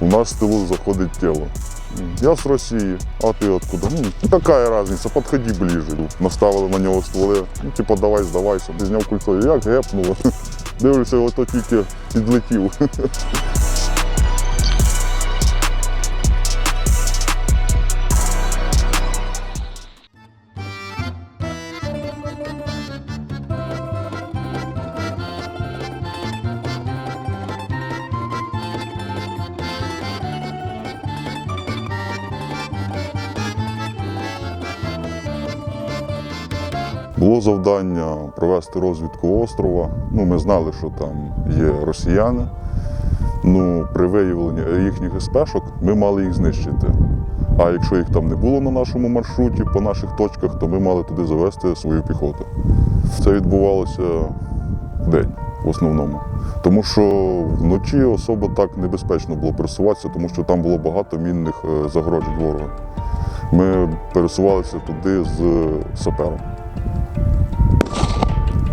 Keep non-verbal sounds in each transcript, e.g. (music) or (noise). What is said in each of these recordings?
У нас в тылу заходит тело. Я с России, а ты откуда? Ну, какая разница, подходи ближе. Наставили на нього стволи. Ну, типа, давай, здавайся. Зняв кульцо. Як гепнуло. (laughs) Дивлюся, ото тільки підлетів. (laughs) Було завдання провести розвідку острова. Ну, ми знали, що там є росіяни. Ну, при виявленні їхніх спешок ми мали їх знищити. А якщо їх там не було на нашому маршруті, по наших точках, то ми мали туди завести свою піхоту. Це відбувалося вдень в основному. Тому що вночі особо так небезпечно було пересуватися, тому що там було багато мінних е, загороджень ворога. Ми пересувалися туди з сапером.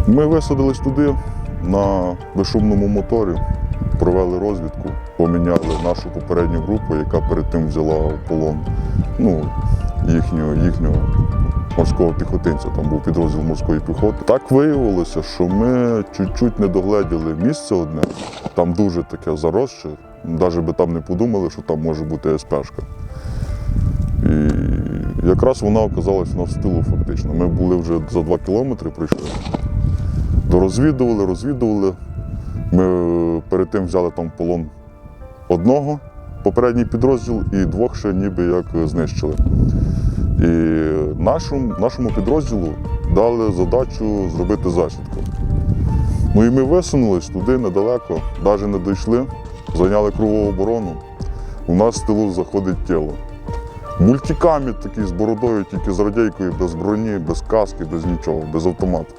Ми висадились туди на безшумному моторі, провели розвідку, поміняли нашу попередню групу, яка перед тим взяла в полон ну, їхнього, їхнього морського піхотинця. Там був підрозділ морської піхоти. Так виявилося, що ми чуть-чуть не догледіли місце одне. Там дуже таке заросше. Навіть би там не подумали, що там може бути СПшка. І якраз вона оказалась у нас в тилу фактично. Ми були вже за два кілометри прийшли. Дорозвідували, розвідували. Ми е, перед тим взяли там полон одного, попередній підрозділ, і двох ще ніби як е, знищили. І нашому, нашому підрозділу дали задачу зробити засідку. Ну і ми висунулись туди недалеко, навіть не дійшли, зайняли кругову оборону. У нас в тилу заходить тіло. Мультикамі такий з бородою, тільки з радійкою, без броні, без каски, без нічого, без автомату.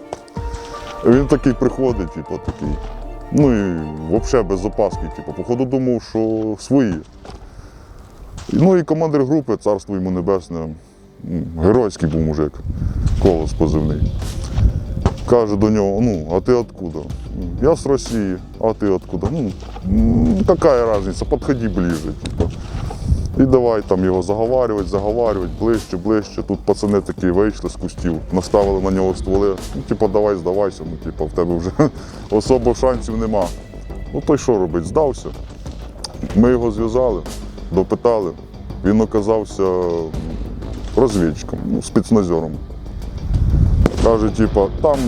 Він такий приходить, типу, такий. Ну і взагалі без опаски. Типу, походу думав, що свої. Ну і командир групи, царство йому небесне, геройський був мужик, колос позивний. Каже до нього, ну, а ти откуда? Я з Росії, а ти откуда? Ну, какая разница, подходи ближе. Типу. І давай там його заговарювати, заговарювати, ближче, ближче. Тут пацани такі вийшли з кустів, наставили на нього стволи. Ну, типу, давай здавайся, ну, типу, в тебе вже (laughs) особо шансів нема. Ну той що робить? Здався. Ми його зв'язали, допитали. Він оказався розвідчиком, ну, спецназером. Каже, типу, там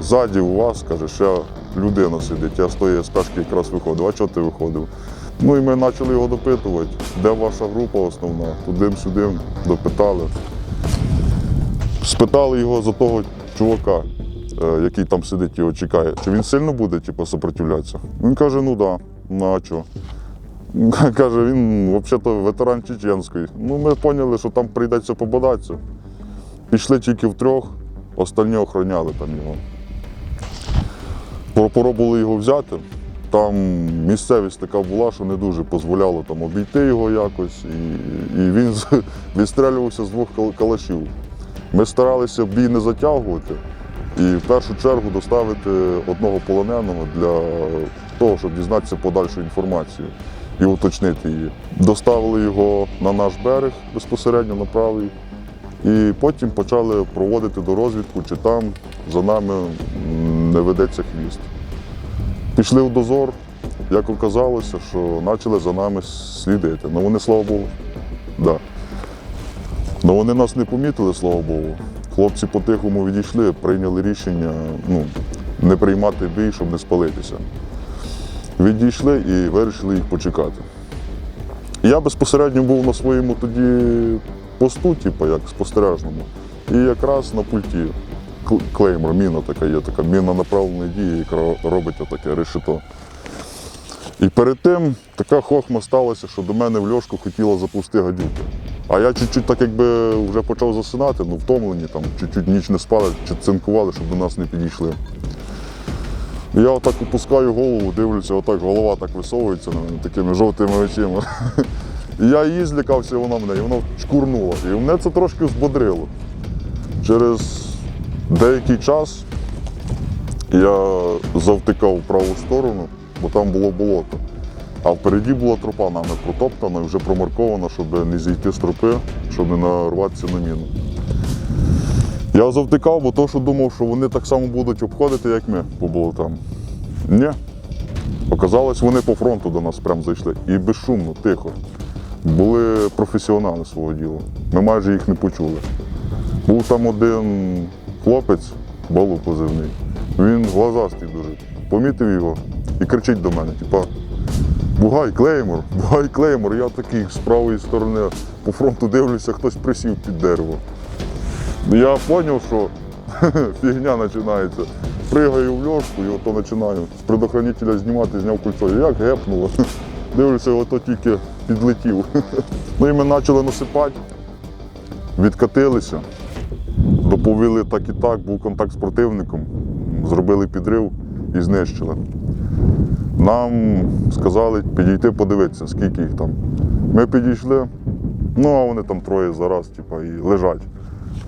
ззаді у вас, каже, ще людина сидить. Я з тої спешки якраз виходив. А чого ти виходив? Ну і ми почали його допитувати, де ваша група основна, туди-сюди допитали. Спитали його за того чувака, е, який там сидить, його чекає, чи він сильно буде типу, сопротивлятися. Він каже, ну так, да. ну а? (laughs) Каже, він взагалі ветеран Чеченської. Ну, ми зрозуміли, що там прийдеться пободатися. Пішли тільки втрьох, остальні охороняли там його. Попробували його взяти. Там місцевість така була, що не дуже дозволяло там обійти його якось, і, і він (laughs) відстрелювався з двох калашів. Ми старалися бій не затягувати і в першу чергу доставити одного полоненого для того, щоб дізнатися подальшу інформацію і уточнити її. Доставили його на наш берег безпосередньо на правий, і потім почали проводити до розвідку, чи там за нами не ведеться хвіст. Пішли в дозор, як оказалося, що почали за нами слідити. Ну вони, слава Богу, да. Ну вони нас не помітили, слава Богу. Хлопці по-тихому відійшли, прийняли рішення ну, не приймати бій, щоб не спалитися. Відійшли і вирішили їх почекати. Я безпосередньо був на своєму тоді посту, типу, як спостережному, і якраз на пульті клеймор, міна така є, така міна направленої дії, яка робить отаке решето. І перед тим така хохма сталася, що до мене в льошку хотіла запусти гадюка. А я чуть-чуть так якби вже почав засинати, ну втомлені, там чуть-чуть ніч не спали, чи цинкували, щоб до нас не підійшли. Я отак опускаю голову, дивлюся, отак голова так висовується такими жовтими очима. І я її злякався, і вона мене, і вона чкурнула. І мене це трошки збодрило. Через деякий час я завтикав в праву сторону, бо там було болото. А впереді була тропа нами протоптана і вже промаркована, щоб не зійти з тропи, щоб не нарватися на міну. Я завтикав, бо то, що думав, що вони так само будуть обходити, як ми по болотам. Ні. Оказалось, вони по фронту до нас прям зайшли. І безшумно, тихо. Були професіонали свого діла. Ми майже їх не почули. Був там один хлопець, Болу позивний. Він глазастий дуже. Помітив його і кричить до мене, типа, Бугай Клеймор, Бугай Клеймор. Я такий з правої сторони по фронту дивлюся, хтось присів під дерево. Я зрозумів, що (laughs) фігня починається. Пригаю в льошку і ото починаю з предохранителя знімати, зняв кольцо. Як гепнуло. (laughs) Дивлюся, ото тільки підлетів. (laughs) Ну і ми почали насипати, відкатилися, доповіли так і так, був контакт з противником, зробили підрив і знищили. Нам сказали підійти подивитися, скільки їх там. Ми підійшли, ну а вони там троє зараз, типа, і лежать.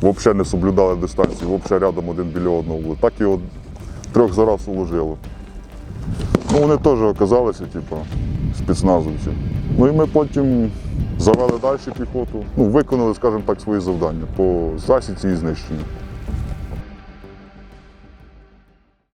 Взагалі не соблюдали дистанцію, взагалі рядом один біля одного були. Так і трьох зараз уложило. Ну, вони теж оказалися, типу, спецназовці. Ну і ми потім завели далі піхоту, ну, виконали, скажімо так, свої завдання по засіці і знищенню.